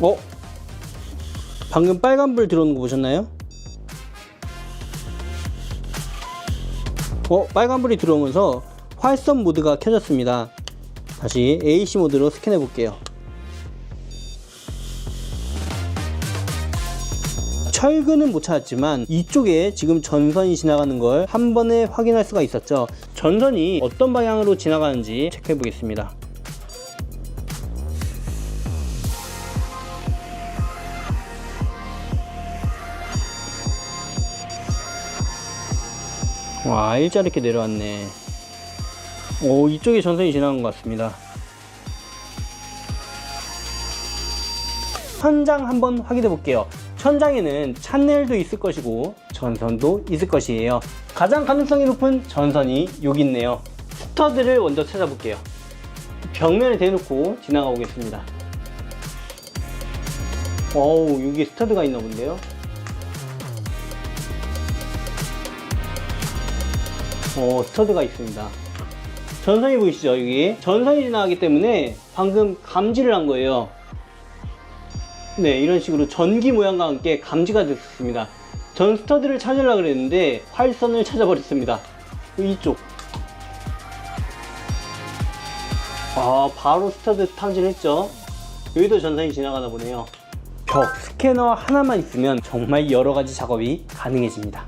어? 방금 빨간불 들어오는 거 보셨나요? 어? 빨간불이 들어오면서 활선 모드가 켜졌습니다. 다시 AC 모드로 스캔해 볼게요. 철근은 못 찾았지만 이쪽에 지금 전선이 지나가는 걸 한 번에 확인할 수가 있었죠. 전선이 어떤 방향으로 지나가는지 체크해 보겠습니다. 와 일자 이렇게 내려왔네. 오 이쪽에 전선이 지나간 것 같습니다. 천장 한번 확인해 볼게요. 천장에는 찬넬도 있을 것이고 전선도 있을 것이에요. 가장 가능성이 높은 전선이 여기 있네요. 스터드를 먼저 찾아볼게요. 벽면에 대놓고 지나가 보겠습니다. 어우 여기 스터드가 있나 본데요 어, 스터드가 있습니다. 전선이 보이시죠, 여기? 전선이 지나가기 때문에 방금 감지를 한 거예요. 네, 이런 식으로 전기 모양과 함께 감지가 됐습니다. 전 스터드를 찾으려고 그랬는데 활선을 찾아버렸습니다. 이쪽. 아, 바로 스터드 탐지했죠. 여기도 전선이 지나가나 보네요. 벽 스캐너 하나만 있으면 정말 여러 가지 작업이 가능해집니다.